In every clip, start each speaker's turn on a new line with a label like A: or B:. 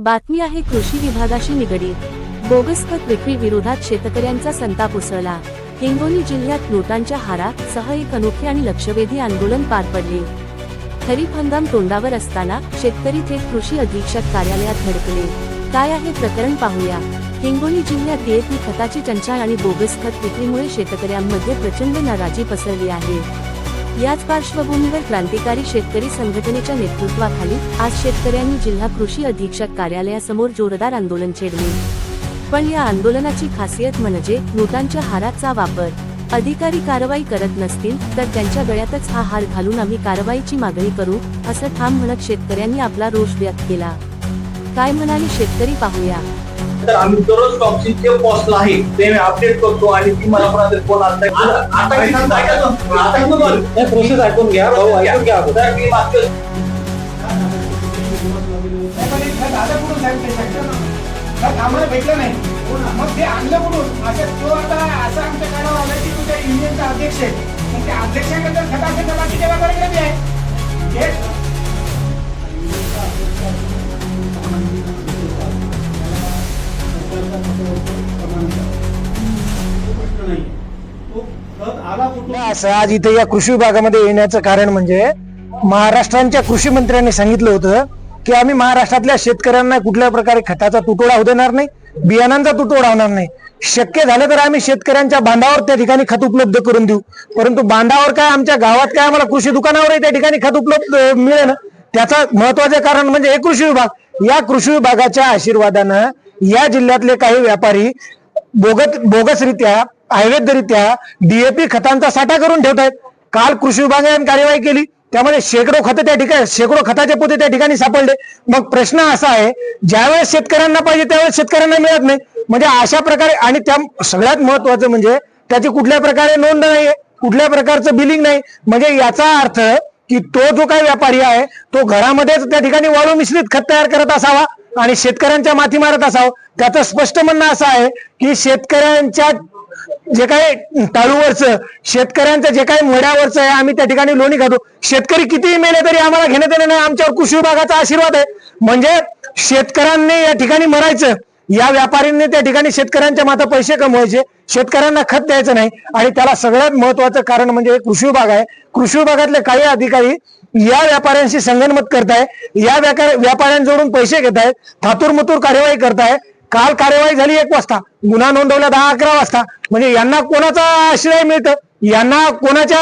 A: बातमी आहे कृषी विभागाशी निगडीत. बोगस खत विक्री विरोधात शेतकऱ्यांचा संताप उसळला. हिंगोली जिल्ह्यात नोटांच्या हारासह एक अनोखे आणि लक्षवेधी आंदोलन पार पडले. खरीप हंगाम तोंडावर असताना शेतकरी थेट कृषी अधीक्षक कार्यालयात धडकले काय आहे प्रकरण पाहूया. हिंगोली जिल्ह्यात डीएपी खताची टंचाई आणि बोगस खत विक्रीमुळे शेतकऱ्यांमध्ये प्रचंड नाराजी पसरली आहे. याच पार्श्वभूमीवर क्रांतिकारी शेतकरी संघटनेच्या नेतृत्वाखाली आज शेतकऱ्यांनी जिल्हा कृषी अधीक्षक कार्यालयासमोर जोरदार आंदोलन छेडले. पण या आंदोलनाची खासियत म्हणजे नोटांच्या हाराचा वापर. अधिकारी कारवाई करत नसतील तर त्यांच्या गळ्यातच हा हार घालून आम्ही कारवाईची मागणी करू असं ठाम म्हणत शेतकऱ्यांनी आपला रोष व्यक्त केला. काय म्हणाले शेतकरी पाहूया.
B: तर आम्ही दररोज टॉक्सिनचे पोस्टला आहे ते मी अपडेट करतो आणि ती मला कोणाचा फोन आता आता?
C: प्रोसेस ऐकून घ्या भाऊ ऐकून घ्या. अगोदर.
B: मी मागच्या
D: आम्हाला भेटलं नाही. मग ते आणलं कुठून? असं तो आता असं आमच्या कानावर आलं की तुझ्या युनियनचा अध्यक्ष आहे. मग त्या अध्यक्षाकडे बाकी जबाबदारी कधी आहे?
C: असं आज इथे या कृषी विभागामध्ये येण्याचं कारण म्हणजे महाराष्ट्रांच्या कृषी मंत्र्यांनी सांगितलं होतं की आम्ही महाराष्ट्रातल्या शेतकऱ्यांना कुठल्या प्रकारे खताचा तुटवडा होऊ देणार नाही बियाणांचा तुटवडा होणार नाही. शक्य झालं तर आम्ही शेतकऱ्यांच्या बांधावर त्या ठिकाणी खत उपलब्ध करून देऊ. परंतु बांधावर काय आमच्या गावात काय आम्हाला कृषी दुकानावरही त्या ठिकाणी खत उपलब्ध अं, मिळेल त्याचं महत्वाचं कारण म्हणजे हे कृषी विभाग. या कृषी विभागाच्या आशीर्वादानं या जिल्ह्यातले काही व्यापारी बोगत बोगसरित्या अवैधरित्या डीएपी खतांचा साठा करून ठेवत आहेत काल कृषी विभागाने कार्यवाही केली. त्यामध्ये शेकडो खतं त्या ठिकाणी शेकडो खताचे पोते त्या ठिकाणी सापडले. मग प्रश्न असा आहे ज्यावेळेस शेतकऱ्यांना पाहिजे त्यावेळेस शेतकऱ्यांना मिळत नाही. म्हणजे अशा प्रकारे आणि त्या सगळ्यात महत्वाचं म्हणजे त्याची कुठल्या प्रकारे नोंद नाहीये कुठल्या प्रकारचं बिलिंग नाही. म्हणजे याचा अर्थ की तो जो काही व्यापारी आहे तो घरामध्येच त्या ठिकाणी वाळू मिश्रित खत तयार करत असावा आणि शेतकऱ्यांच्या माथी मारत असावं. त्याचं स्पष्ट म्हणणं असं आहे की शेतकऱ्यांच्या जे काही टाळूवरचं शेतकऱ्यांचं जे काही मड्यावरचं आहे आम्ही त्या ठिकाणी लोणी खातो. शेतकरी कितीही मेले तरी आम्हाला घेण्यात देणं नाही आमच्यावर कृषी विभागाचा आशीर्वाद आहे. म्हणजे शेतकऱ्यांनी या ठिकाणी मरायचं या व्यापाऱ्यांनी त्या ठिकाणी शेतकऱ्यांच्या माता पैसे कमवायचे शेतकऱ्यांना खत द्यायचं नाही. आणि त्याला सगळ्यात महत्वाचं कारण म्हणजे कृषी विभाग आहे. कृषी विभागातले काही अधिकारी या व्यापाऱ्यांशी संगनमत करताय या व्यापाऱ्यांजवळून पैसे घेत आहेत थातूरमतूर कार्यवाही करताय. काल कार्यवाही झाली एक वाजता. गुन्हा नोंदवला दहा अकरा वाजता. म्हणजे यांना कोणाचा आश्रय मिळतं? यांना कोणाच्या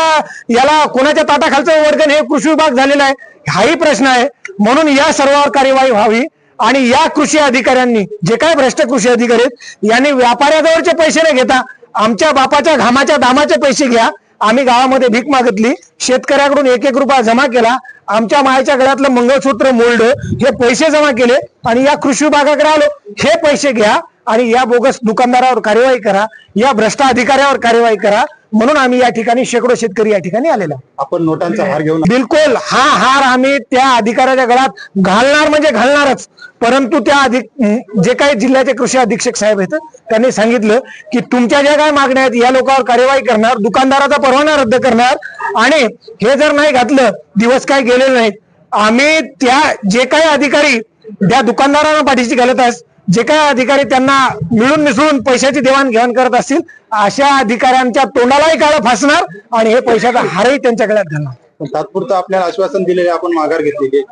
C: याला कोणाच्या ताटाखालचं वर्गण? हे कृषी विभाग झालेला आहे. हाही प्रश्न आहे. म्हणून या सर्वावर कार्यवाही व्हावी. आणि या कृषी अधिकाऱ्यांनी जे काय भ्रष्ट कृषी अधिकारी आहेत यांनी व्यापाऱ्याजवळचे पैसे न घेता आमच्या बापाच्या घामाच्या दामाचे पैसे घ्या. आम्ही गावामध्ये भीक मागितली. शेतकऱ्याकडून एक एक रुपया जमा केला. आमच्या मायाच्या गळ्यातलं मंगळसूत्र मोल्ड हे पैसे जमा केले आणि या कृषी विभागाकडे आलो. हे पैसे घ्या आणि या बोगस दुकानदारावर कार्यवाही करा. या भ्रष्ट अधिकाऱ्यावर कार्यवाही करा. म्हणून आम्ही या ठिकाणी शेकडो शेतकरी या ठिकाणी आलेला.
E: आपण नोटांचा हार घेऊन
C: बिलकुल हा हार आम्ही त्या अधिकाऱ्याच्या गळ्यात घालणार म्हणजे घालणारच. परंतु त्या अधिक जे काही जिल्ह्याचे कृषी अधीक्षक साहेब आहेत त्यांनी सांगितलं की तुमच्या ज्या काय मागण्या आहेत या लोकांवर कार्यवाही करणार दुकानदाराचा परवाना रद्द करणार आणि हे जर नाही घातलं दिवस काय गेलेले नाहीत. आम्ही त्या जे काही अधिकारी त्या दुकानदारांना पाठीशी घालत आहेत. जे काही अधिकारी त्यांना मिळून मिसळून पैशाची देवाणघेवाण करत असतील अशा अधिकाऱ्यांच्या तोंडालाही काळं फासणार आणि हे पैशाचा हारही त्यांच्या गळ्यात घालणार.
E: तात्पुरतं आपल्याला आश्वासन दिलेले आपण माघार घेतलेली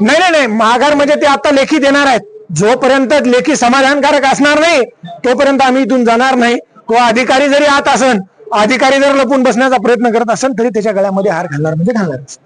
C: नाही नाही नाही. माघार म्हणजे ते आता लेखी देणार आहेत. जोपर्यंत लेखी समाधानकारक असणार नाही तोपर्यंत आम्ही इथून जाणार नाही. तो अधिकारी जरी आत असन अधिकारी जर लपून बसण्याचा प्रयत्न करत असेल तरी त्याच्या गळ्यामध्ये हार घालणार म्हणजे घालणारच